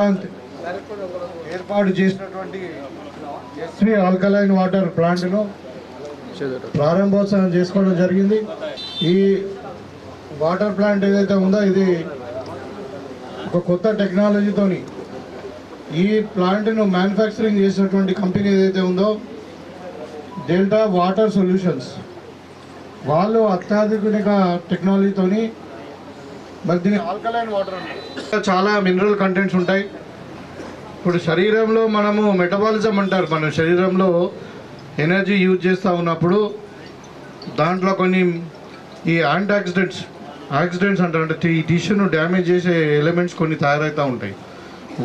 శ్రీకాంత్ ఏర్పాటు చేసినటువంటి SV alkaline water ప్లాంట్ను ప్రారంభోత్సవం చేసుకోవడం జరిగింది. ఈ వాటర్ ప్లాంట్ ఏదైతే ఉందో ఇది ఒక కొత్త టెక్నాలజీతోని ఈ ప్లాంట్ను మ్యానుఫ్యాక్చరింగ్ చేసినటువంటి కంపెనీ ఏదైతే ఉందో డెల్టా వాటర్ సొల్యూషన్స్. వాళ్ళు అత్యాధునిక టెక్నాలజీతోని మరి దీని ఆల్కలైన్ వాటర్ చాలా మినరల్ కంటెంట్స్ ఉంటాయి. ఇప్పుడు శరీరంలో మనము మెటబాలిజం అంటారు. మన శరీరంలో ఎనర్జీ యూజ్ చేస్తూ ఉన్నప్పుడు దాంట్లో కొన్ని ఈ యాంటీ ఆక్సిడెంట్స్ యాక్సిడెంట్స్ అంటారు. అంటే ఈ టిష్యూను డ్యామేజ్ చేసే ఎలిమెంట్స్ కొన్ని తయారవుతూ ఉంటాయి.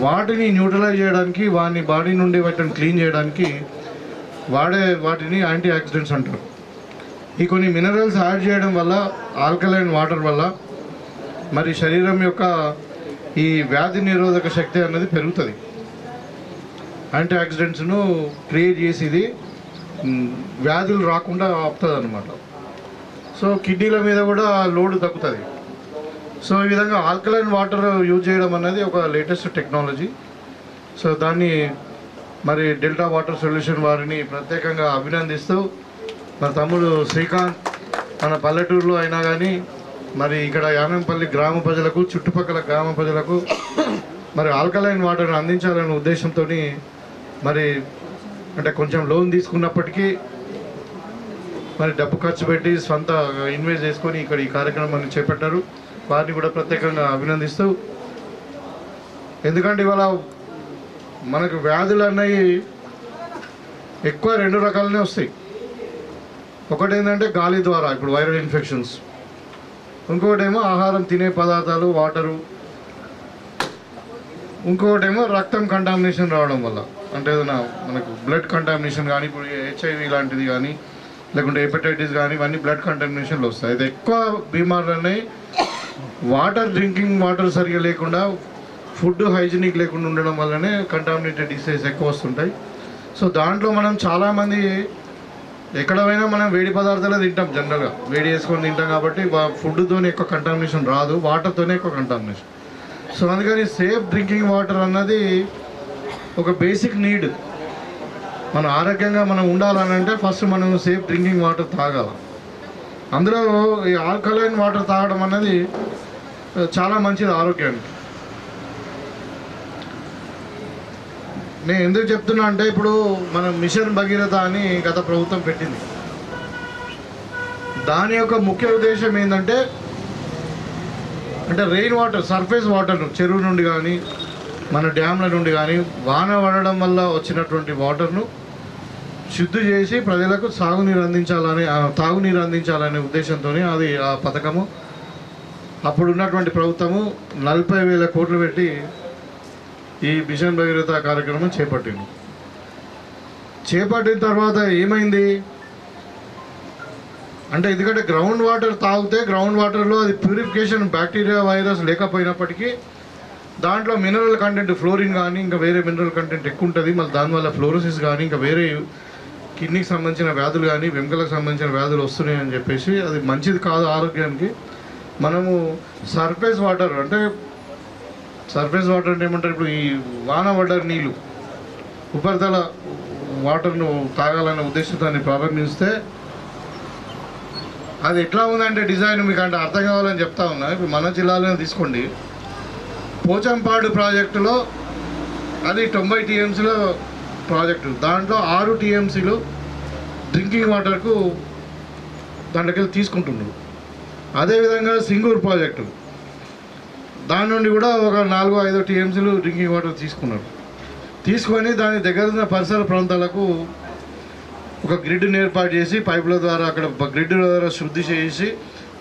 వాటిని న్యూట్రలైజ్ చేయడానికి వాని బాడీ నుండి వాటిని క్లీన్ చేయడానికి వాడే వాటిని యాంటీ ఆక్సిడెంట్స్ అంటారు. ఈ కొన్ని మినరల్స్ యాడ్ చేయడం వల్ల ఆల్కలైన్ వాటర్ వల్ల మరి శరీరం యొక్క ఈ వ్యాధి నిరోధక శక్తి అన్నది పెరుగుతుంది. యాంటీ ఆక్సిడెంట్స్ను క్రియేట్ చేసి ఇది వ్యాధులు రాకుండా ఆపుతుంది అనమాట సో కిడ్నీల మీద కూడా లోడ్ తగ్గుతుంది. సో ఈ విధంగా ఆల్కలైన్ వాటర్ యూజ్ చేయడం అనేది ఒక లేటెస్ట్ టెక్నాలజీ సో దాన్ని మరి డెల్టా వాటర్ సొల్యూషన్ వారిని ప్రత్యేకంగా అభినందిస్తూ మన తమ్ముడు శ్రీకాంత్ మన పల్లెటూరులో అయినా కానీ మరి ఇక్కడ యానంపల్లి గ్రామ ప్రజలకు చుట్టుపక్కల గ్రామ ప్రజలకు మరి ఆల్కలైన్ వాటర్ని అందించాలనే ఉద్దేశంతో మరి అంటే కొంచెం లోన్ తీసుకున్నప్పటికీ మరి డబ్బు ఖర్చు పెట్టి సొంత ఇన్వెస్ట్ చేసుకొని ఇక్కడ ఈ కార్యక్రమాన్ని చేపట్టారు. వారిని కూడా ప్రత్యేకంగా అభినందిస్తూ ఎందుకంటే ఇవాళ మనకు వ్యాధులు అన్నవి ఎక్కువ రెండు రకాలనే వస్తాయి. ఒకటి ఏంటంటే గాలి ద్వారా ఇప్పుడు వైరల్ ఇన్ఫెక్షన్స్. ఇంకొకటేమో ఆహారం తినే పదార్థాలు వాటరు. ఇంకొకటేమో రక్తం కంటామినేషన్ రావడం వల్ల. అంటే ఏదైనా మనకు బ్లడ్ కంటామినేషన్ కానీ ఇప్పుడు హెచ్ఐవి లాంటిది కానీ లేకుంటే హెపటైటిస్ కానీ ఇవన్నీ బ్లడ్ కంటామినేషన్లు వస్తాయి. అయితే ఎక్కువ బీమార్లనే వాటర్ డ్రింకింగ్ వాటర్ సరిగా లేకుండా ఫుడ్ హైజీనిక్ లేకుండా ఉండడం వల్లనే కంటామినేటెడ్ డిసీజ్ ఎక్కువ వస్తుంటాయి. సో దాంట్లో మనం చాలామంది ఎక్కడ పోయినా మనం వేడి పదార్థాలే తింటాం జనరల్గా వేడి చేసుకొని తింటాం కాబట్టి ఫుడ్తోనే ఎక్కువ కంటామినేషన్ రాదు వాటర్తోనే ఎక్కువ కంటామినేషన్ సో అందుకని సేఫ్ డ్రింకింగ్ వాటర్ అన్నది ఒక బేసిక్ నీడ్ మనం ఆరోగ్యంగా మనం ఉండాలని అంటే ఫస్ట్ మనం సేఫ్ డ్రింకింగ్ వాటర్ తాగాలి. అందులో ఈ ఆల్కలైన్ వాటర్ తాగడం అన్నది చాలా మంచిది ఆరోగ్యానికి. నేను ఎందుకు చెప్తున్నా అంటే ఇప్పుడు మనం మిషన్ భగీరథ అని గత ప్రభుత్వం పెట్టింది. దాని యొక్క ముఖ్య ఉద్దేశం ఏంటంటే అంటే రెయిన్ వాటర్ సర్ఫేస్ వాటర్ చెరువు నుండి కానీ మన డ్యామ్ల నుండి కానీ వాన పడడం వల్ల వచ్చినటువంటి వాటర్ను శుద్ధి చేసి ప్రజలకు సాగునీరు అందించాలని ఆ, తాగునీరు అందించాలనే ఉద్దేశంతో అది ఆ పథకము. అప్పుడు ఉన్నటువంటి ప్రభుత్వము నలభై వేల కోట్లు పెట్టి ఈ మిషన్ భగీరథ కార్యక్రమం చేపట్టింది. చేపట్టిన తర్వాత ఏమైంది? అంటే ఎందుకంటే గ్రౌండ్ వాటర్ తాగితే గ్రౌండ్ వాటర్లో అది ప్యూరిఫికేషన్ బ్యాక్టీరియా వైరస్ లేకపోయినప్పటికీ దాంట్లో మినరల్ కంటెంట్ ఫ్లోరిన్ కానీ ఇంకా వేరే మినరల్ కంటెంట్ ఎక్కువ ఉంటుంది. మళ్ళీ దానివల్ల ఫ్లోరోసిస్ కానీ ఇంకా వేరే కిడ్నీకి సంబంధించిన వ్యాధులు కానీ వెంకలకు సంబంధించిన వ్యాధులు వస్తున్నాయి అని చెప్పేసి అది మంచిది కాదు ఆరోగ్యానికి. మనము సర్ఫేస్ వాటర్ అంటే సర్ఫేస్ వాటర్ అంటే ఏమంటారు? ఇప్పుడు ఈ వాన పడ్డ నీళ్ళు ఉపరితల వాటర్ను తాగాలనే ఉద్దేశంతో ప్రారంభిస్తే అది ఎట్లా ఉందంటే డిజైన్ మీకు అంటే అర్థం కావాలని చెప్తా ఉన్నా. ఇప్పుడు మన జిల్లాలోనే తీసుకోండి. పోచంపాడు ప్రాజెక్టులో అది తొంభై టీఎంసీలో ప్రాజెక్టు. దాంట్లో ఆరు టీఎంసీలు డ్రింకింగ్ వాటర్కు దాంట్లోకి వెళ్ళి తీసుకుంటున్నారు. అదేవిధంగా సింగూరు ప్రాజెక్టు. దాని నుండి కూడా ఒక నాలుగు ఐదు టీఎంసీలు డ్రింకింగ్ వాటర్ తీసుకున్నారు. తీసుకొని దాని దగ్గర ఉన్న పరిసర ప్రాంతాలకు ఒక గ్రిడ్ని ఏర్పాటు చేసి పైపుల ద్వారా అక్కడ గ్రిడ్ ద్వారా శుద్ధి చేసి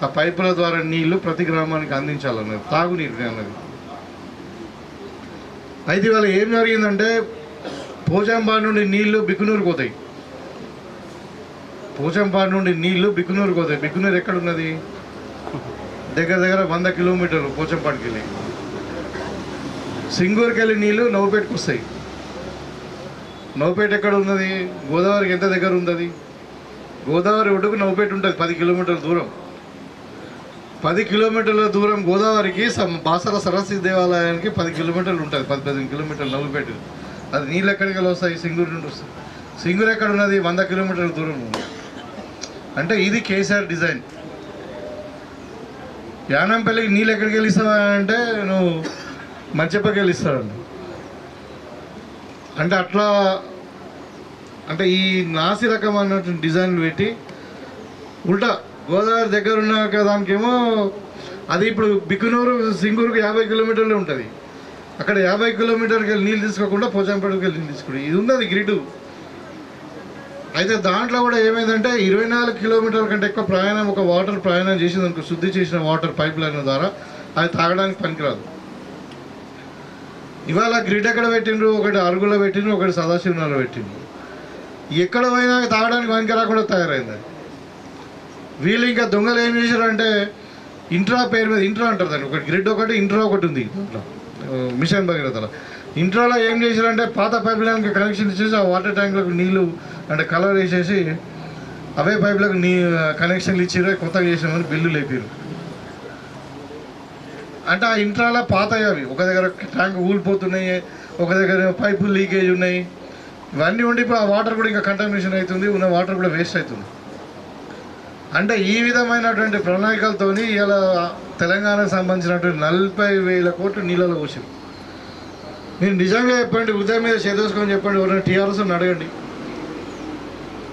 ఆ పైపుల ద్వారా నీళ్ళు ప్రతి గ్రామానికి అందించాలన్నది తాగునీరు అన్నది అయితే ఇవాళ ఏం జరిగిందంటే పోచంపాడు నుండి నీళ్ళు బిక్కునూరుకు పోతాయి. పోచంపాడు నుండి నీళ్ళు బిక్కునూరుకు పోతాయి. బిక్కునూరు ఎక్కడ ఉన్నది? దగ్గర దగ్గర వంద కిలోమీటర్లు పోచంపాడుకి వెళ్ళి సింగూరుకి వెళ్ళి నీళ్ళు నవ్వుపేటకు వస్తాయి నవ్వుపేట ఎక్కడ ఉన్నది? గోదావరికి ఎంత దగ్గర ఉన్నది? గోదావరి ఒడ్డుకు నవ్వుపేట ఉంటుంది పది కిలోమీటర్ల దూరం. పది కిలోమీటర్ల దూరం గోదావరికి బాసర సరస్వతి దేవాలయానికి పది కిలోమీటర్లు ఉంటుంది పది పదిహేను కిలోమీటర్లు నవ్వుపేట. అది నీళ్ళు ఎక్కడికి వెళ్ళి వస్తాయి? సింగూరు నుండి వస్తాయి. సింగూరు ఎక్కడ ఉన్నది? వంద కిలోమీటర్ల దూరం ఉంది. అంటే ఇది కేసీఆర్ డిజైన్. యానంపల్లికి నీళ్ళు ఎక్కడికి వెళ్ళిస్తావా అంటే నువ్వు మంచిపక్క వెళ్ళిస్తాడు అంటే అట్లా అంటే ఈ నాసి రకం అన్నటువంటి డిజైన్లు పెట్టి ఉల్టా గోదావరి దగ్గర ఉన్న దానికేమో అది ఇప్పుడు బిక్కునూరు సింగూరుకు యాభై కిలోమీటర్లు ఉంటుంది. అక్కడ యాభై కిలోమీటర్కి వెళ్ళి నీళ్ళు తీసుకోకుండా పోచంపేటకి వెళ్ళి నీళ్ళు తీసుకుంటాం ఇది ఉంది అది గ్రిడ్. అయితే దాంట్లో కూడా ఏమైందంటే ఇరవై నాలుగు కిలోమీటర్ల కంటే ఎక్కువ ప్రయాణం ఒక వాటర్ ప్రయాణం చేసింది అనుకో శుద్ధి చేసిన వాటర్ పైప్ లైన్ ద్వారా అది తాగడానికి పనికిరాదు. ఇవాళ గ్రిడ్ ఎక్కడ పెట్టిండ్రు? ఒకటి అరుగులో పెట్టిండ్రు ఒకటి సదాశివనాలో పెట్టిండ్రు. ఎక్కడ పోయినా తాగడానికి పనికిరాకుండా తయారైంది. అది వీళ్ళు ఇంకా దొంగలు ఏం చేశారు అంటే ఇంట్రా పేరు మీద ఇంట్రా అంటారు దాన్ని ఒకటి గ్రిడ్ ఒకటి ఇంట్రా ఒకటి ఉంది. దాంట్లో మిషన్ భగీరథలో. ఇంట్రాలో ఏం చేశారంటే పాత పైప్ లైన్కి కనెక్షన్ ఇచ్చేసి ఆ వాటర్ ట్యాంక్లకు నీళ్ళు అంటే కలర్ వేసేసి అవే పైపులకు నీ కనెక్షన్లు ఇచ్చిరే కొత్తగా చేసామని బిల్లు లేపారు అంటే ఆ ఇంట్రాలో పాత అవి. ఒక దగ్గర ట్యాంక్ ఊడిపోతున్నాయి ఒక దగ్గర పైపులు లీకేజ్ ఉన్నాయి. ఇవన్నీ ఉండి ఇప్పుడు ఆ వాటర్ కూడా ఇంకా కంటామినేషన్ అవుతుంది ఉన్న వాటర్ కూడా వేస్ట్ అవుతుంది. అంటే ఈ విధమైనటువంటి ప్రణాళికలతోని ఇలా తెలంగాణకు సంబంధించినటువంటి నలభై వేల కోట్లు నీళ్ళలో పోసారు మీరు నిజంగా చెప్పండి ఉదయం మీద చేదోసుకొని చెప్పండి ఎవరైనా టీఆర్ఎస్ అడగండి.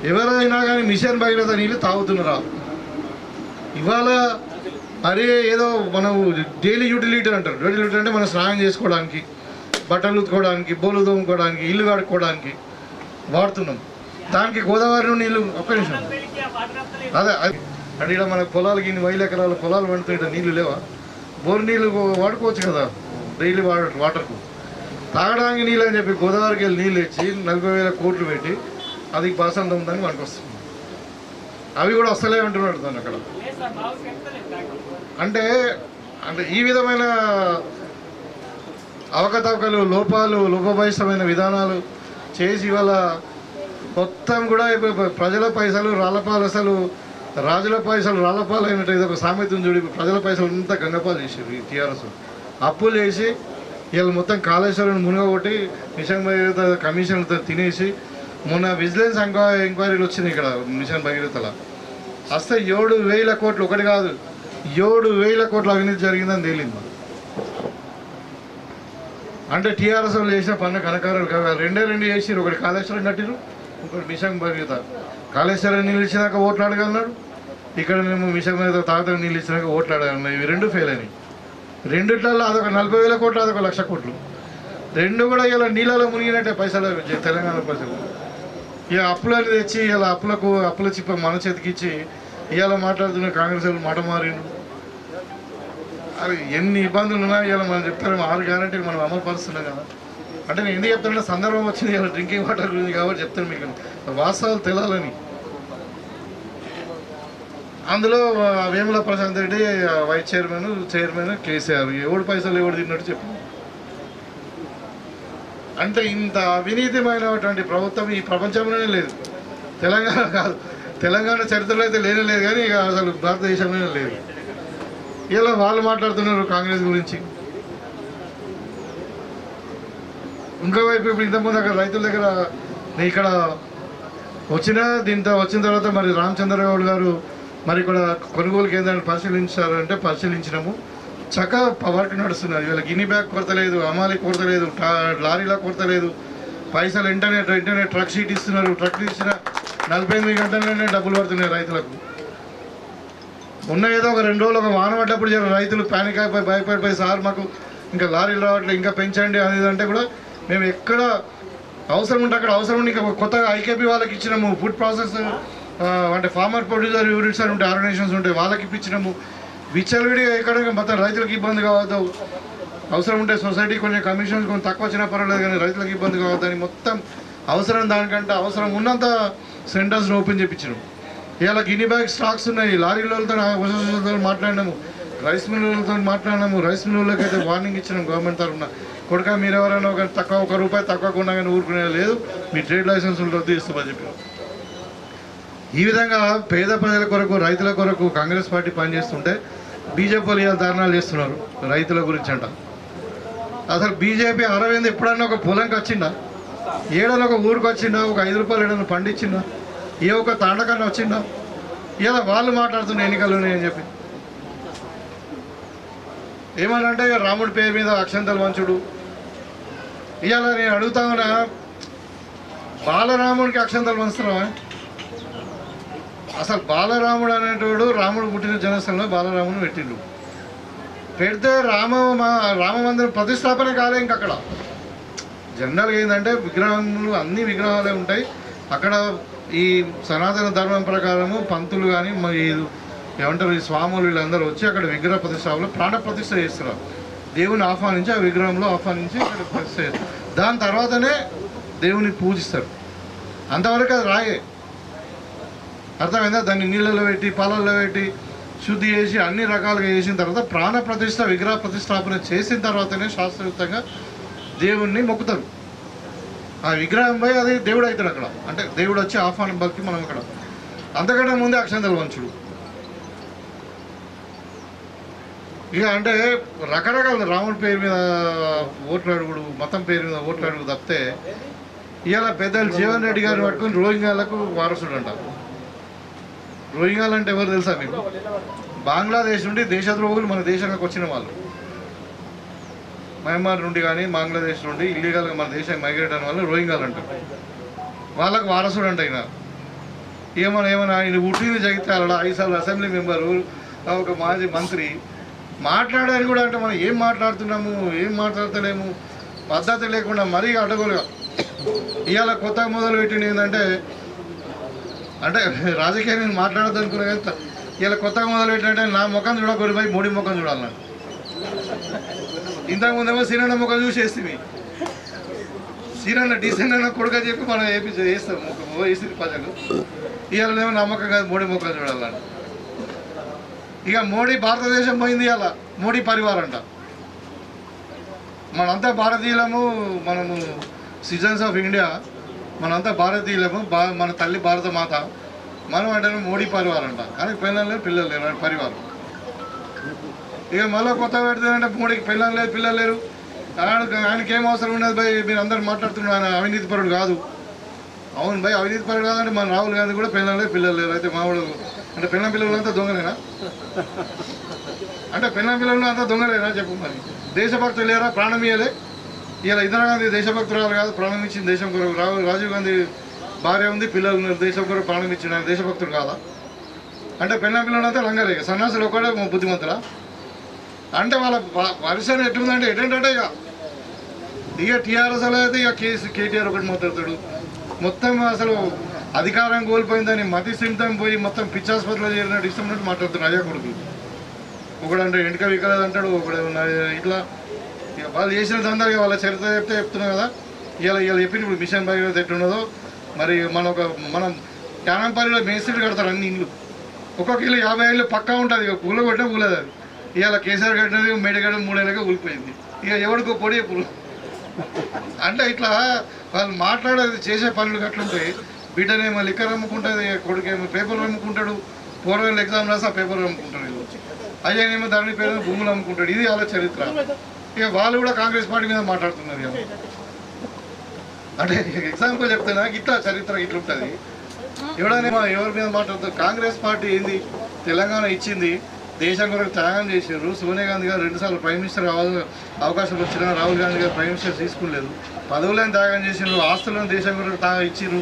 ఎవరైనా కానీ మిషన్ భగీరథ నీళ్ళు తాగుతున్నారా? ఇవాళ అరే ఏదో మనం డైలీ యూటిలిటీ అంటారు. డైలీ యూటిలిటీ అంటే మనం స్నానం చేసుకోవడానికి బట్టలు ఉతుకోవడానికి బోలు తోముకోవడానికి ఇల్లు కడుక్కోవడానికి వాడుతున్నాం. దానికి గోదావరి నుండి నీళ్ళు ఒక్క నిమిషం. అదే అది. అంటే ఇక్కడ మన పొలాలకి ఇన్ని వైలు ఎకరాల పొలాలు పండుతుంటే నీళ్ళు లేవా? బోరు నీళ్ళు వాడుకోవచ్చు కదా డైలీ వాటర్ వాటర్కు. తాగడానికి నీళ్ళు అని చెప్పి గోదావరికి వెళ్ళి నీళ్ళు ఇచ్చి నలభై వేల కోట్లు పెట్టి అది బాసం ఉందని మనకు వస్తుంది. అవి కూడా వస్తలే అంటున్నాడు దాన్ని అక్కడ. అంటే అంటే ఈ విధమైన అవకతవకలు లోపాలు లోపభయిష్టమైన విధానాలు చేసి ఇవాళ మొత్తం కూడా ఇప్పుడు ప్రజల పైసలు రాళ్ళపాలు అసలు రాజుల పైసలు రాళ్ళపాలు అయినట్టు ఇది ఒక సామెత ప్రజల పైసలు అంతా గంగపాలు చేసారు ఈ టీఆర్ఎస్ అప్పులు చేసి వీళ్ళు మొత్తం కాళేశ్వరం మునగొట్టి మిషన్ భగీరథ కమిషన్లతో తినేసి మొన్న విజిలెన్స్ ఎంక్వైరీలు వచ్చినాయి ఇక్కడ మిషన్ భగీరథల. వస్తే ఏడు వేల కోట్లు ఒకటి కాదు ఏడు వేల కోట్ల అవినీతి జరిగిందని తేలింది అంటే టీఆర్ఎస్ వాళ్ళు చేసిన పన్ను కనకారాలు కాదు. రెండే రెండు చేసిరు ఒకటి కాళేశ్వరం కట్టిరు ఒకటి మిషన్ భగీరథ. కాళేశ్వరం నీళ్ళు ఇచ్చినాక ఓట్లు అడగన్నాడు ఇక్కడ మేము మిషన్ భగీరథ తాగడం నీళ్ళు ఇచ్చినాక ఓట్లు అడగన్నాడు ఇవి రెండు ఫెయిల్ అయినాయి. రెండిట్లలో అదొక నలభై వేల కోట్లు అదొక లక్ష కోట్లు. రెండు కూడా ఇలా నీళ్ళలో మునిగినట్టే పైసలు తెలంగాణ పైసలు ఇక అప్పులని తెచ్చి ఇలా అప్పులకు అప్పుల చిప్ప మన చేతికిచ్చి ఇవాళ మాట్లాడుతున్న కాంగ్రెస్ వాళ్ళు మాట మారిండు అవి ఎన్ని ఇబ్బందులు ఉన్నా ఇవాళ మనం చెప్తారు ఆరు గ్యారంటీలు మనం అమలు పరుస్తున్నాం కదా. అంటే నేను ఎందుకు చెప్తానంటే సందర్భం వచ్చింది ఇలా డ్రింకింగ్ వాటర్ గురించి కాబట్టి చెప్తాను మీకు. వాస్తవాలు తెలాలని అందులో Vemula Prashant Reddy vice chairman chairman KCR ఎవడు పైసలు ఎవడు తిన్నట్టు చెప్పు. అంటే ఇంత అవినీతిమైనటువంటి ప్రభుత్వం ఈ ప్రపంచంలోనే లేదు. తెలంగాణ కాదు. తెలంగాణ చరిత్రలో అయితే లేనే లేదు కానీ ఇక అసలు భారతదేశంలోనే లేదు. ఇలా వాళ్ళు మాట్లాడుతున్నారు కాంగ్రెస్ గురించి. ఇంకో వైపు ఇప్పుడు ఇంతకుముందు అక్కడ రైతుల దగ్గర ఇక్కడ వచ్చిన దీంతో వచ్చిన తర్వాత మరి రామచంద్రగౌడ్ గారు మరి ఇక్కడ కొనుగోలు కేంద్రాన్ని పరిశీలించారంటే పరిశీలించినాము. చక్కగా వర్క్ నడుస్తున్నది వీళ్ళకి గిని బ్యాగ్ కొరత లేదు అమాలి కొరత లేదు లారీల కొరత లేదు పైసలు ఇంటర్నెట్ ఇంటర్నెట్ ట్రక్ షీట్ ఇస్తున్నారు. ట్రక్ ఇచ్చిన నలభై ఎనిమిది గంటలనే డబ్బులు పడుతున్నాయి రైతులకు. ఉన్న ఏదో ఒక రెండు రోజులు ఒక వాన పడ్డప్పుడు రైతులు ప్యానిక్ అయిపోయి భయపడిపోయి సార్ మాకు ఇంకా లారీలు రావట్లేదు ఇంకా పెంచండి అది అంటే కూడా మేము ఎక్కడ అవసరం ఉంటే అక్కడ అవసరం ఉండి ఇంకా కొత్తగా ఐకేపీ వాళ్ళకి ఇచ్చినాము. ఫుడ్ ప్రాసెస్ అంటే ఫార్మర్ ప్రొడ్యూసర్ యూనిట్స్ అని ఉంటాయి ఆర్గనైజేషన్స్ ఉంటాయి వాళ్ళకి ఇప్పించినాము. విచ్చలవిడిగా ఎక్కడ మొత్తం రైతులకు ఇబ్బంది కావద్దు. అవసరం ఉంటే సొసైటీ కొంచెం కమిషన్స్ కొంచెం తక్కువ వచ్చినా పర్వాలేదు కానీ రైతులకు ఇబ్బంది కావద్దని మొత్తం అవసరం దానికంటే అవసరం ఉన్నంత సెంటర్స్ని ఓపెన్ చేయించడం ఇలా గిన్ని బ్యాగ్ స్టాక్స్ ఉన్నాయి. లారీలతో మాట్లాడినాము. రైస్ మిల్లులతో మాట్లాడినాము. రైస్ మిల్లులకి అయితే వార్నింగ్ ఇచ్చినాం గవర్నమెంట్ తరఫున. కొడుక మీరు ఎవరైనా ఒక తక్కువ ఒక రూపాయి తక్కువ కొన్నా కానీ ఊరుకునేది లేదు. మీ ట్రేడ్ లైసెన్స్ రద్దు చేస్తామని చెప్పి ఈ విధంగా పేద ప్రజల కొరకు రైతుల కొరకు కాంగ్రెస్ పార్టీ పనిచేస్తుంటే బీజేపీ వాళ్ళు ఇవాళ ధర్నాలు చేస్తున్నారు రైతుల గురించి అంట. అసలు బీజేపీ అరవింద్ ఎప్పుడన్నా ఒక పొలంకి వచ్చిందా ఏడన్నా ఒక ఊరికి వచ్చిందా ఒక ఐదు రూపాయలు ఏడన్నా పండించిందా ఏ ఒక తాండకన్నా వచ్చిందా ఇలా వాళ్ళు మాట్లాడుతున్న ఎన్నికల్లోనే అని చెప్పి. ఏమనంటే రాముడి పేరు మీద అక్షంతలు మంచుడు ఇవాళ నేను అడుగుతా ఉన్నా బాలరాముడికి అక్షంతలు పంచుతున్నావా? అసలు బాలరాముడు అనేటోడు రాముడు పుట్టిన జనస్థలంలో బాలరాముడు పెట్టిండు. పెడితే రామ మా- రామ మందిరం ప్రతిష్టాపన కాలే ఇంకక్కడ జనరల్గా ఏంటంటే విగ్రహములు అన్ని విగ్రహాలే ఉంటాయి. అక్కడ ఈ సనాతన ధర్మం ప్రకారము పంతులు కానీ మరి ఏమంటారు ఈ స్వాములు వీళ్ళందరూ వచ్చి అక్కడ విగ్రహ ప్రతిష్టాపన ప్రాణ ప్రతిష్ట చేస్తున్నారు. దేవుని ఆహ్వానించి ఆ విగ్రహంలో ఆహ్వానించి అక్కడ ప్రతిష్ట చేస్తారు దాని తర్వాతనే దేవుని పూజిస్తారు. అంతవరకు అది రాయే. అర్థమైందా? దాన్ని నీళ్ళలో పెట్టి పాలల్లో పెట్టి శుద్ధి చేసి అన్ని రకాలుగా చేసిన తర్వాత ప్రాణ ప్రతిష్ట విగ్రహ ప్రతిష్టాపన చేసిన తర్వాతనే శాస్త్రయుక్తంగా దేవుణ్ణి మొక్కుతారు. ఆ విగ్రహం పోయి అది దేవుడు అవుతాడు అక్కడ. అంటే దేవుడు వచ్చి ఆహ్వానం పలికి మనం అక్కడ. అంతకంటే ముందే అక్షంతలు వంచుడు ఇక అంటే రకరకాల రాముడి పేరు మీద ఓట్లు అడుగుడు మతం పేరు మీద ఓట్లు అడుగు తప్పితే ఇవాళ పెద్దలు జీవన్ రెడ్డి గారిని పట్టుకుని రోహింగ్యాలకు వారసుడు అంటారు రోహింగాలు అంటే ఎవరు తెలుసా మీకు? బంగ్లాదేశ్ నుండి దేశద్రోహులు మన దేశంలోకి వచ్చిన వాళ్ళు. మయన్మార్ నుండి కానీ బంగ్లాదేశ్ నుండి ఇల్లీగల్గా మన దేశానికి మైగ్రేట్ అయిన వాళ్ళు రోహింగాలు అంటారు వాళ్ళకు వారసుడు అంట ఆయన ఏమన్నా ఏమన్నా ఆయన పుట్టింది జగిత్యాల ఐదు సార్లు అసెంబ్లీ మెంబరు ఒక మాజీ మంత్రి. మాట్లాడారు కూడా అంటే మనం ఏం మాట్లాడుతున్నాము ఏం మాట్లాడతలేము? పద్ధతి లేకుండా మరీ అడగలుగా ఇవాళ కొత్తగా మొదలు పెట్టింది ఏంటంటే అంటే రాజకీయం నేను మాట్లాడద్దు అనుకున్నా కానీ ఇలా కొత్తగా మొదలు పెట్టినట్టే నా ముఖం చూడకూడదు పోయి మోడీ ముఖం చూడాలన్నాడు ఇంతకు ముందేమో సీనన్న ముఖం చూసి సీనన్న డీసెంట్ అన్న కొడుకు చెప్పి మనం వేపి వేస్తాం ముఖం వేసింది ప్రజలు. ఇవాళ నమ్మకం కాదు మోడీ ముఖం చూడాలని ఇక మోడీ భారతదేశం పోయింది ఇవాళ మోడీ పరివారం అంట. మనంతా భారతీయులము మనము సిటిజన్స్ ఆఫ్ ఇండియా మనంతా భారతీయులము భా మన తల్లి భారత మాత. మనం అంటే మోడీ పరివారం అంట కానీ పిల్లలు లేరు పిల్లలు లేరు పరివారం. ఇక మళ్ళీ కొత్త పెడితేనంటే మోడీకి పిల్లలు లేదు పిల్లలు లేరు. ఆయనకు ఆయనకి ఏం అవసరం ఉన్నది భయ్ మీరు అందరు మాట్లాడుతున్నారు ఆయన అవినీతి పరుడు కాదు. అవును భయ్ అవినీతి పరుడు కాదంటే మన రాహుల్ గాంధీ కూడా పిల్లలు లేదు పిల్లలు లేరు. అయితే మావాడు అంటే పిల్ల పిల్లలంతా దొంగలేనా? అంటే పిల్ల పిల్లలు అంతా దొంగలేనా చెప్పు మరి. దేశభక్తులు లేరా? ప్రాణం ఇయ్యలే? ఇలా ఇందిరాగాంధీ దేశభక్తురాలు కాదు ప్రాణం ఇచ్చింది దేశం కొరకు రాజీవ్ గాంధీ భార్య ఉంది పిల్లలు ఉన్నారు దేశం కొరకు ప్రాణం ఇచ్చిన దేశభక్తుడు కాదా? అంటే పెళ్ళ పిల్లలంతా లంగలే ఇక సన్యాసులు ఒకటే బుద్ధిమంతుల అంటే వాళ్ళ పరిశ్రమ ఎట్లుందంటే ఎటంటే ఇక ఇక టీఆర్ఎస్ అలా అయితే ఇక కేసు కేటీఆర్ ఒకటి మాట్లాడతాడు. మొత్తం అసలు అధికారం కోల్పోయిందని మతి సింతం పోయి మొత్తం పిచ్చాసుపత్రిలో చేరినట్టు ఇష్టం ఉన్నట్టు మాట్లాడుతున్నాడు అయ్యా కొడుకు. ఒకడు అంటే ఎంటక వికలేదు అంటాడు ఒకడు ఇట్లా వాళ్ళు చేసిన దందాలు వాళ్ళ చరిత్ర చెప్తే చెప్తున్నాం కదా. ఇలా ఇలా చెప్పిన ఇప్పుడు మిషన్ భగీరథ ఎట్లున్నదో మరి మన ఒక మనం జ్ఞానంపల్లిలో మేస్త్రి కడతారు అన్ని ఇండ్లు. ఒక్కొక్క ఇల్లు యాభై ఏళ్ళు పక్కా ఉంటుంది ఇక కూల కొట్టినా ఊలేదు అది. ఇవాళ కేసీఆర్ కట్టినది మేడగడ మూడేళ్ళగా కూలిపోయింది ఇక ఎవరికో పొడి పూలు. అంటే ఇట్లా వాళ్ళు మాట్లాడేది చేసే పనులు అట్లుంటాయి బిడ్డనేమో లిక్కర్ అమ్ముకుంటుంది కొడుకేమో పేపర్లు అమ్ముకుంటాడు పూర్వం ఎగ్జామ్ రాసి ఆ పేపర్లు అమ్ముకుంటాడు వీళ్ళు. అయ్యేనేమో దాని పేరు భూములు అమ్ముకుంటాడు ఇది వాళ్ళ చరిత్ర. ఇక వాళ్ళు కూడా కాంగ్రెస్ పార్టీ మీద మాట్లాడుతున్నారు ఇక. అంటే ఎగ్జాంపుల్ చెప్తున్నా ఇట్లా చరిత్ర ఇట్లుంటుంది. ఎవడైనా ఎవరి మీద మాట్లాడుతారు కాంగ్రెస్ పార్టీ ఏంది? తెలంగాణ ఇచ్చింది దేశం కొరకు త్యాగం చేశారు సోనియా గాంధీ గారు రెండుసార్లు ప్రైమ్ మినిస్టర్ అవకాశం వచ్చినా రాహుల్ గాంధీ గారు ప్రైమ్ మినిస్టర్ తీసుకోలేదు పదవులను త్యాగం చేసిండ్రు ఆస్తులను దేశం కొరకు తా ఇచ్చిర్రు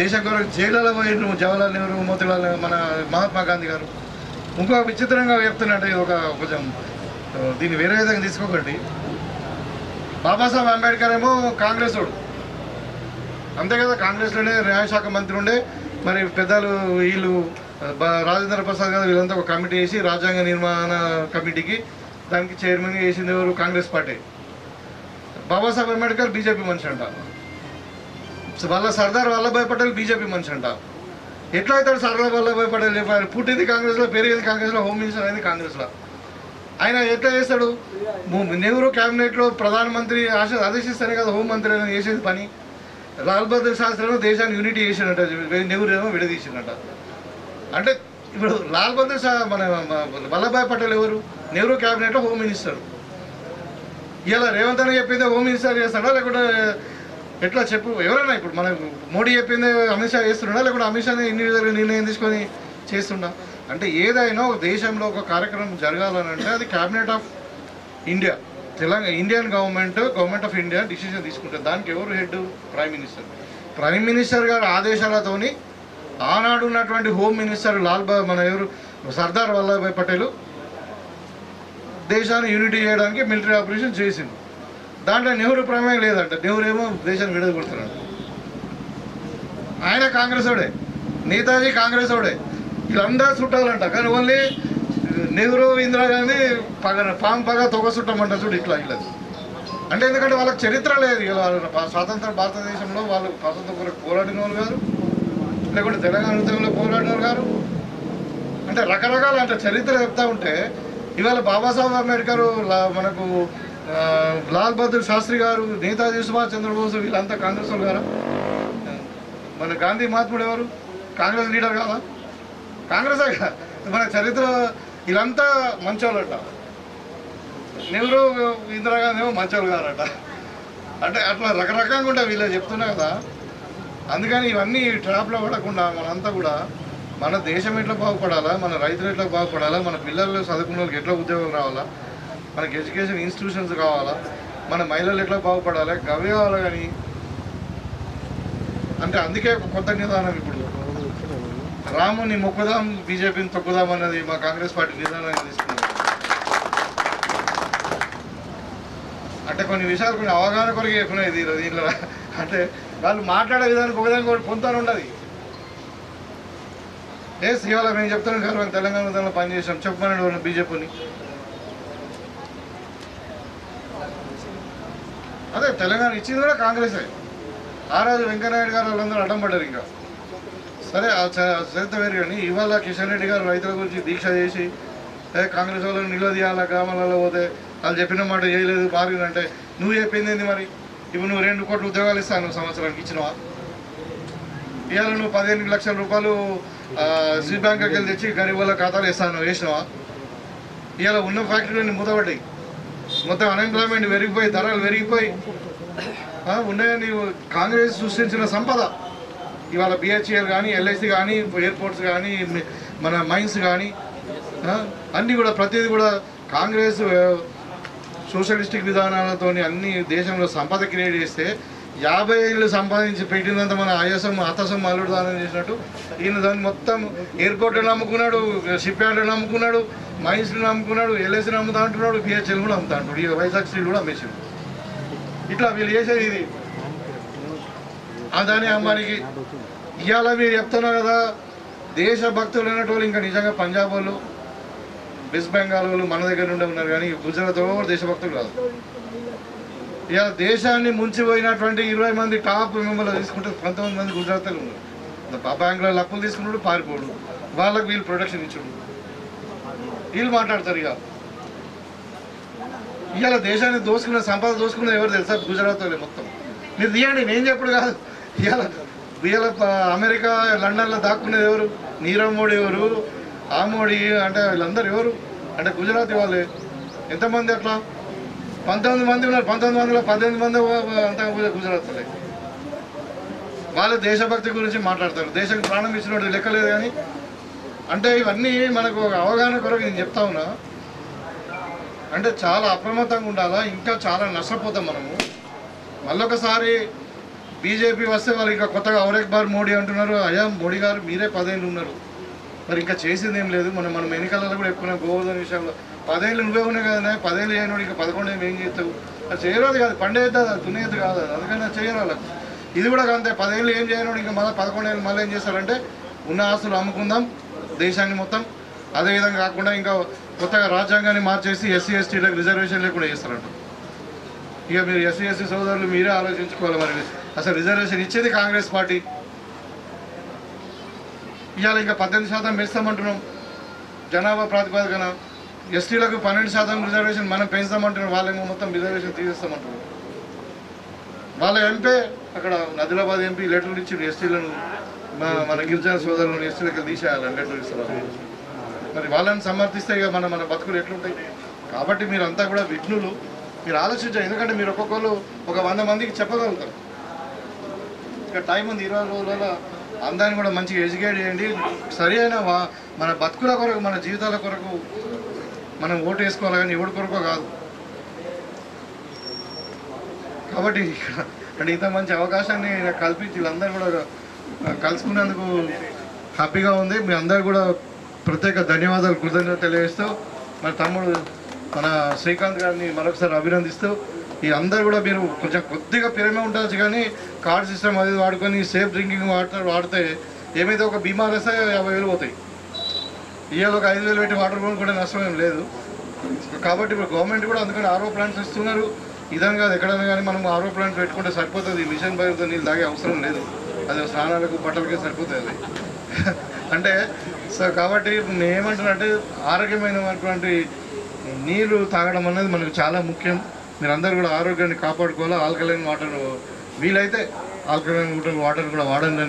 దేశం కొరకు జైలలో పోయిండ్రు జవహర్లాల్ నెహ్రూ మోతిలాల్ మన మహాత్మా గాంధీ గారు. ఇంకొక విచిత్రంగా చెప్తున్నట్టు ఇది ఒక కొంచెం దీన్ని వేరే విధంగా తీసుకోకండి. బాబాసాహెబ్ అంబేద్కర్ ఏమో కాంగ్రెస్ వాడు. అంతే కదా కాంగ్రెస్లోనే న్యాయశాఖ మంత్రి ఉండే. మరి పెద్దలు వీళ్ళు రాజేంద్ర ప్రసాద్ గారు వీళ్ళంతా ఒక కమిటీ వేసి రాజ్యాంగ నిర్మాణ కమిటీకి దానికి చైర్మన్ వేసింది ఎవరు? కాంగ్రెస్ పార్టీ. బాబాసాహెబ్ అంబేద్కర్ బీజేపీ మనిషి అంట. వాళ్ళ సర్దార్ వల్లభాయ్ పటేల్ బీజేపీ మనిషి అంట. ఎట్లా అవుతాడు సర్దార్ వల్లభాయ్ పటేల్? చెప్పారు పుట్టింది కాంగ్రెస్లో పెరిగింది కాంగ్రెస్లో హోమ్ మినిస్టర్ అయింది కాంగ్రెస్లో. ఆయన ఎట్లా చేస్తాడు? నెహ్రూ క్యాబినెట్లో ప్రధానమంత్రి ఆశ ఆదేశిస్తేనే కదా హోంమంత్రి అని చేసేది పని. లాల్ బహదూర్ శాస్త్రి ఏమో దేశాన్ని యూనిటీ చేసినట్ట నెహ్రూ ఏమో విడదీసినట్ట అంటే ఇప్పుడు లాల్ బహదూర్ మన వల్లభాయ్ పటేల్ ఎవరు? నెహ్రూ క్యాబినెట్లో హోమ్ మినిస్టర్. ఇలా రేవంత్ అని చెప్పిందే హోమ్ మినిస్టర్ చేస్తాడా లేకుంటే ఎట్లా చెప్పు? ఎవరైనా ఇప్పుడు మన మోడీ చెప్పిందే అమిత్ షా చేస్తున్నాడా లేకుంటే అమిత్ షా ఇండివిజువల్గా నిర్ణయం తీసుకొని చేస్తుండా? అంటే ఏదైనా ఒక దేశంలో ఒక కార్యక్రమం జరగాలని అంటే అది cabinet of India Telangana Indian government government of India decision తీసుకుంటుంది. దానికి ఎవరు head prime minister prime minister గారి ఆదేశాలతోని ఆనాడు ఉన్నటువంటి హోమ్ మినిస్టర్ లాల్ బా మన ఎవరు? సర్దార్ వల్లభాయ్ పటేల్ దేశాన్ని యూనిటీ చేయడానికి మిలిటరీ ఆపరేషన్ చేసింది దాంట్లో నెహ్రూ ప్రమేయం లేదంట. నెహ్రూ ఏమో దేశాన్ని విడదగొడుతున్నాడు. ఆయన కాంగ్రెస్ వాడే. నేతాజీ కాంగ్రెస్ వాడే. వీళ్ళందరూ చుట్టాలంట. కానీ ఓన్లీ నెహ్రూ ఇందిరాగాంధీ పగ పాము పగ తొగ చుట్టమంట చూడు ఇట్లా ఇట్లా. అంటే ఎందుకంటే వాళ్ళకి చరిత్ర లేదు. ఇక వాళ్ళ స్వాతంత్ర భారతదేశంలో వాళ్ళు స్వాతంత్ర కొరకు పోరాడిన వాళ్ళు గారు లేకుంటే తెలంగాణ ఉద్యమంలో పోరాడిన వాళ్ళు గారు. అంటే రకరకాల అంటే చరిత్ర చెప్తా ఉంటే ఇవాళ బాబాసాహెబ్ అంబేద్కర్ లా- మనకు లాల్ బహదూర్ శాస్త్రి గారు నేతాజీ సుభాష్ చంద్రబోస్ వీళ్ళంతా కాంగ్రెస్ వాళ్ళు గారా? మన గాంధీ మహాత్ముడు ఎవరు? కాంగ్రెస్ లీడర్ కాదా? కాంగ్రెస్ మన చరిత్ర వీళ్ళంతా మంచోళ్ళట. నెహ్రూ ఇందిరాగాంధీ ఏమో మంచోళ్ళు గారట అంటే అట్లా రకరకంగా ఉంటాయి వీళ్ళు చెప్తున్నా కదా. అందుకని ఇవన్నీ ట్రాప్లో పడకుండా మనంతా కూడా మన దేశం ఎట్లా బాగుపడాలా మన రైతులు ఎట్లా బాగుపడాలా మన పిల్లలు చదువుకున్న వాళ్ళకి ఎట్లా ఉద్యోగం రావాలా మనకి ఎడ్యుకేషన్ ఇన్స్టిట్యూషన్స్ కావాలా మన మహిళలు ఎట్లా బాగుపడాలి గవి కావాలి కానీ. అంటే అందుకే కొత్త నిదానం ఇప్పుడు. రాముని మొక్కుదాం బీజేపీని తొక్కుదాం అన్నది మా కాంగ్రెస్ పార్టీ నిదానంగా తీసుకున్నాం అంటే కొన్ని విషయాలు కొన్ని అవగాహన కొరకు చెప్పుకున్నాయి దీనిలో దీంట్లో. అంటే వాళ్ళు మాట్లాడే విధానికి ఒక విధంగా ఒకటి పొందుతాను ఉండదు. ఏ ఇవాళ మేము చెప్తున్నాం కదా మేము తెలంగాణ విధానంలో పనిచేసాం చెప్పమని వాళ్ళు బీజేపీని? అదే తెలంగాణ ఇచ్చింది కూడా కాంగ్రెసే. ఆ రోజు వెంకయ్యనాయుడు గారు వాళ్ళందరూ అడ్డం పడ్డారు ఇంకా. సరే చరిత్ర వేరు కానీ ఇవాళ కిషన్ రెడ్డి గారు రైతుల గురించి దీక్ష చేసి కాంగ్రెస్ వాళ్ళని నిలదీయాల గ్రామాలలో పోతే వాళ్ళు చెప్పిన మాట చేయలేదు మారిందంటే నువ్వు చెప్పింది ఏంది మరి? ఇప్పుడు నువ్వు రెండు కోట్ల ఉద్యోగాలు ఇస్తాను సంవత్సరానికి ఇచ్చినవా? ఇవాళ నువ్వు పదిహేను లక్షల రూపాయలు స్విస్ బ్యాంక్కి వెళ్ళి తెచ్చి గరీబ్ వాళ్ళ ఖాతాలు ఇస్తాను వేసినవా? ఇవాళ ఉన్న ఫ్యాక్టరీలన్నీ మూతబడ్డాయి మొత్తం అన్ఎంప్లాయ్మెంట్ పెరిగిపోయి ధరలు పెరిగిపోయి ఉన్నాయని ఉన్నాయా నీవు? కాంగ్రెస్ సృష్టించిన సంపద. ఇవాళ బిహెచ్ఎల్ కానీ ఎల్ఐసి కానీ ఎయిర్పోర్ట్స్ కానీ మన మైన్స్ కానీ అన్నీ కూడా ప్రతిదీ కూడా కాంగ్రెస్ సోషలిస్టిక్ విధానాలతోని అన్ని దేశంలో సంపద క్రియేట్ చేస్తే యాభై ఏళ్ళు సంపాదించి పెట్టినంత మన ఆయాసం అతసం అల్లుడు దానం చేసినట్టు ఈయన దాన్ని మొత్తం ఎయిర్పోర్ట్లు నమ్ముకున్నాడు షిప్ యార్డ్లు నమ్ముకున్నాడు మైన్స్లు నమ్ముకున్నాడు ఎల్ఐసిని అమ్ముతా అంటున్నాడు బిహెచ్ఎల్ కూడా అమ్ముతా అంటున్నాడు. ఈ వైజాగ్ స్టీల్ కూడా అమ్మేసాడు. ఇట్లా వీళ్ళు చేసేది ఇది. అదాని అంబానీకి ఇవాళ మీరు చెప్తున్నారు కదా? దేశభక్తులు అనేటోళ్ళు ఇంకా నిజంగా పంజాబ్ వాళ్ళు వెస్ట్ బెంగాల్ వాళ్ళు మన దగ్గర నుండే ఉన్నారు కానీ గుజరాత్ వాళ్ళు కూడా దేశభక్తులు కాదు. ఇవాళ దేశాన్ని ముంచిపోయినటువంటి ఇరవై మంది టాప్ మెంబర్లు తీసుకుంటే పంతొమ్మిది మంది గుజరాత్లో ఉన్నారు. బ్యాంకులో అప్పులు తీసుకున్నాడు పారిపోడు. వాళ్ళకు వీళ్ళు ప్రొటెక్షన్ ఇచ్చుడు. వీళ్ళు మాట్లాడతారు ఇక. ఇవాళ దేశాన్ని దోసుకున్న సంపద దోసుకున్నది ఎవరు తెలుసా? గుజరాత్ మొత్తం. మీరు తీయండి నేను చెప్పుడు కాదు. ఇవాళ ఇవాళ అమెరికా లండన్లో దాక్కునేది ఎవరు? నీరవ్ మోడీ ఎవరు? ఆ మోడీ అంటే వీళ్ళందరూ ఎవరు? అంటే గుజరాత్ వాళ్ళే. ఎంతమంది అట్లా? పంతొమ్మిది మంది ఉన్నారు. పంతొమ్మిది మందిలో పద్దెనిమిది మంది అంతా గుజరాత్ వాళ్ళే. వాళ్ళు దేశభక్తి గురించి మాట్లాడతారు. దేశానికి ప్రాణం ఇచ్చినట్టు లెక్కలేదు కానీ అంటే ఇవన్నీ మనకు ఒక అవగాహన కొరకు నేను చెప్తా ఉన్నా. అంటే చాలా అప్రమత్తంగా ఉండాలా? ఇంకా చాలా నష్టపోతాం మనము. మళ్ళొకసారి బీజేపీ వస్తే వాళ్ళు ఇంకా కొత్తగా ఔరేక్ బార్ మోడీ అంటున్నారు అయ్యా మోడీ గారు మీరే పదేళ్ళు ఉన్నారు. మరి ఇంకా చేసింది ఏం లేదు. మనం మనం ఎన్నికలలో కూడా ఎక్కువ గోవర్ధన విషయంలో పదేళ్ళు నువ్వే ఉన్నాయి కదా పదేళ్ళు చేయను ఇంకా పదకొండు ఏం చేస్తావు? అది చేయరాదు కాదు పండేది అది దున్నేది కాదు అందుకని అది చేయరు ఇది కూడా అంతే పదేళ్ళు ఏం చేయను ఇంకా మళ్ళీ పదకొండు ఏళ్ళు మళ్ళీ ఏం చేస్తారంటే ఉన్న ఆస్తులు అమ్ముకుందాం దేశాన్ని మొత్తం. అదేవిధంగా కాకుండా ఇంకా కొత్తగా రాజ్యాంగాన్ని మార్చేసి ఎస్సీ ఎస్టీలకు రిజర్వేషన్ లేకుండా చేస్తారంట. ఇక మీరు ఎస్సీ ఎస్సీ సోదరులు మీరే ఆలోచించుకోవాలి మరి. అసలు రిజర్వేషన్ ఇచ్చేది కాంగ్రెస్ పార్టీ. ఇవాళ ఇంకా పద్దెనిమిది శాతం పెంచుతామంటున్నాం జనాభా ప్రాతిపదికన ఎస్టీలకు పన్నెండు శాతం రిజర్వేషన్ మనం పెంచుతామంటున్నాం. వాళ్ళేమో మొత్తం రిజర్వేషన్ తీసేస్తామంటున్నాం వాళ్ళ ఎంపీ అక్కడ ఆదిలాబాద్ ఎంపీ లెటర్లు ఇచ్చి ఎస్టీలను మన గిరిజన సోదరులను ఎస్టీలకు తీసేయాలంటే ఇస్తారు మరి వాళ్ళని సమర్థిస్తే ఇక మన మన బతుకులు ఎట్లుంటాయి? కాబట్టి మీరంతా కూడా విఘ్నులు. మీరు ఆలోచించారు ఎందుకంటే మీరు ఒక్కొక్కరు ఒక వంద మందికి చెప్పగలుగుతారు. ఇక టైం ఉంది. ఇరవై రోజులలో అందరిని కూడా మంచిగా ఎడ్యుకేట్ చేయండి. సరి అయిన మన బతుకుల కొరకు మన జీవితాల కొరకు మనం ఓటు వేసుకోవాలి కానీ ఎవరి కొరకు కాదు. కాబట్టి అంటే ఇంత మంచి అవకాశాన్ని కల్పించి వీళ్ళందరూ కూడా కలుసుకున్నందుకు హ్యాపీగా ఉంది. మీ అందరు కూడా ప్రత్యేక ధన్యవాదాలు. కృతజ్ఞత తెలియజేస్తూ మరి తమ్ముడు మన శ్రీకాంత్ గారిని మరొకసారి అభినందిస్తూ ఈ అందరు కూడా మీరు కొంచెం కొద్దిగా ప్రేమే ఉండొచ్చు కానీ కార్డ్ సిస్టమ్ అది వాడుకొని సేఫ్ డ్రింకింగ్ వాటర్ వాడితే ఏమైతే ఒక బీమార్ వస్తే యాభై వేలు పోతాయి. ఇవాళ ఒక ఐదు వేలు పెట్టి వాటర్ కొనుక్కుంటే నష్టం ఏం లేదు. కాబట్టి ఇప్పుడు గవర్నమెంట్ కూడా అందుకని ఆరో ప్లాంట్స్ ఇస్తున్నారు. ఇదని కాదు ఎక్కడైనా కానీ మనం ఆరో ప్లాంట్ పెట్టుకుంటే సరిపోతుంది. మిషన్ భయంతో నీళ్ళు తాగే అవసరం లేదు. అది స్నానాలకు బట్టలకే సరిపోతుంది. అంటే సో కాబట్టి నేను అంటే ఆరోగ్యమైనటువంటి నీళ్ళు తాగడం అనేది మనకు చాలా ముఖ్యం. మీరందరూ కూడా ఆరోగ్యాన్ని కాపాడుకోవాలి? ఆల్కలైన్ వాటర్ వీలైతే ఆల్కలైన్ వాటర్ కూడా వాడండి